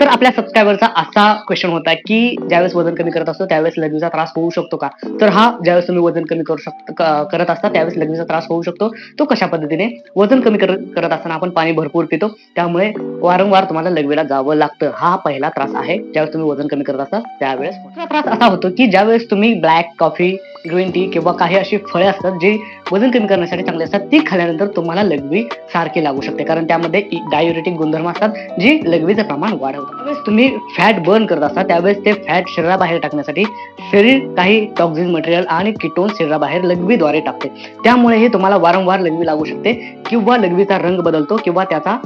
तर आपल्या सबस्क्रायबरचा असा क्वेश्चन होता की ज्यावेळेस वजन कमी करत असतो त्यावेळेस लघवीचा त्रास होऊ शकतो का? तर हा ज्यावेळेस तुम्ही वजन कमी करू शकता करत असता त्यावेळेस लघवीचा त्रास होऊ शकतो. तो कशा पद्धतीने? वजन कमी करत असताना आपण पाणी भरपूर पितो. त्यामुळे वारंवार तुम्हाला लघवीला जावं लागतं. हा पहिला त्रास आहे. ज्यावेळेस तुम्ही वजन कमी करत असता त्यावेळेस. दुसरा त्रास असा होतो की ज्यावेळेस तुम्ही ब्लॅक कॉफी ग्रीन टी किंवा काही अशी फळे असतात जी वजन कमी करण्यासाठी चांगली असतात ती खाल्ल्यानंतर तुम्हाला लघवी सारखी लागू शकते. कारण त्यामध्ये डायुरेटिक गुणधर्म असतात जी लघवीचं प्रमाण वाढवतात. त्यावेळेस तुम्ही फॅट बर्न करत असता त्यावेळेस ते फॅट शरीराबाहेर टाकण्यासाठी शरीर काही टॉक्झिन मटेरियल आणि किटोन शरीराबाहेर लघवीद्वारे टाकते. त्यामुळे हे तुम्हाला वारंवार लघवी लागू शकते किंवा लघवीचा रंग बदलतो किंवा त्याचा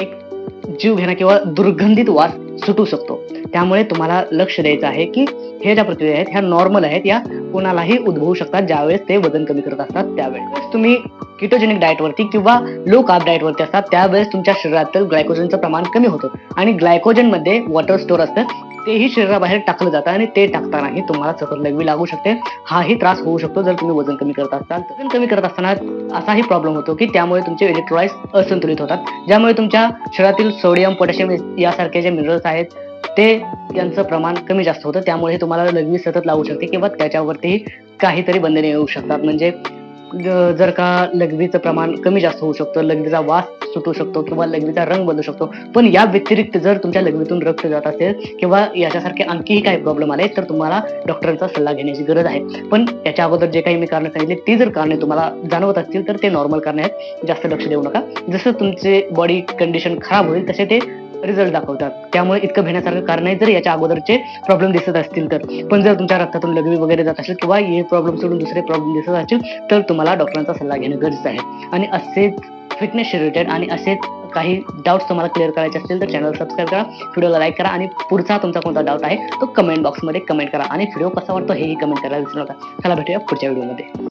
एक जीव घेणं किंवा दुर्गंधित वास सुटू शकतो. त्यामुळे तुम्हाला लक्ष द्यायचं आहे की हे ज्या प्रक्रिया आहेत ह्या नॉर्मल आहेत या कोणालाही उद्भवू शकतात ज्यावेळेस ते वजन कमी करत असतात त्यावेळेस. तुम्ही किटोजेनिक डाएटवरती किंवा लो कार्ब डाएटवरती असतात त्यावेळेस तुमच्या शरीरातील ग्लायकोजनचं प्रमाण कमी होतं. आणि ग्लायकोजनमध्ये वॉटर स्टोर असतं तेही शरीराबाहेर टाकलं जातं आणि ते टाकतानाही तुम्हाला सतत लघवी लागू शकते. हाही त्रास होऊ शकतो जर तुम्ही वजन कमी करत असाल. वजन कमी करत असताना असाही प्रॉब्लेम होतो की त्यामुळे तुमचे इलेक्ट्रोलाइट्स असंतुलित होतात. ज्यामुळे तुमच्या शरीरातील सोडियम पोटॅशियम यासारखे जे मिनरल्स आहेत ते यांचं प्रमाण कमी जास्त होतं. त्यामुळे तुम्हाला लघवी सतत लागू शकते किंवा त्याच्यावरती काहीतरी बंधने येऊ शकतात. म्हणजे जर का लघवीचं प्रमाण कमी जास्त होऊ शकतं लघवीचा वास सुटू शकतो किंवा लघवीचा रंग बदलू शकतो पण या व्यतिरिक्त जर तुमच्या लघवीतून रक्त जात असेल किंवा याच्यासारखे आणखीही काही प्रॉब्लेम आले तर तुम्हाला डॉक्टरांचा सल्ला घेण्याची गरज आहे. पण त्याच्या अगोदर जे काही मी कारण सांगितले ती जर कारणे तुम्हाला जाणवत असतील तर ते नॉर्मल कारणे आहेत. जास्त लक्ष देऊ नका. जसं तुमचे बॉडी कंडिशन खराब होईल तसे ते रिझल्ट दाखवतात. त्यामुळे इतकं भेण्यासारखं कारण नाही जर याच्या अगोदरचे प्रॉब्लेम दिसत असतील तर. पण जर तुमच्या रक्तातून लघवी वगैरे जात असेल किंवा हे प्रॉब्लेम सोडून दुसरे प्रॉब्लेम दिसत असतील तर तुम्हाला डॉक्टरांचा सल्ला घेणं गरजेचं आहे. आणि असेच फिटनेस रिलेटेड आणि असेच काही डाऊट्स तुम्हाला क्लिअर करायचे असतील तर चॅनल सबस्क्राईब करा व्हिडिओला लाईक करा आणि पुढचा तुमचा कोणता डाऊट आहे तो कमेंट बॉक्समध्ये कमेंट करा. आणि व्हिडिओ कसा वाटतो हेही कमेंट करायला विसरू नका. चला भेटूया पुढच्या व्हिडिओमध्ये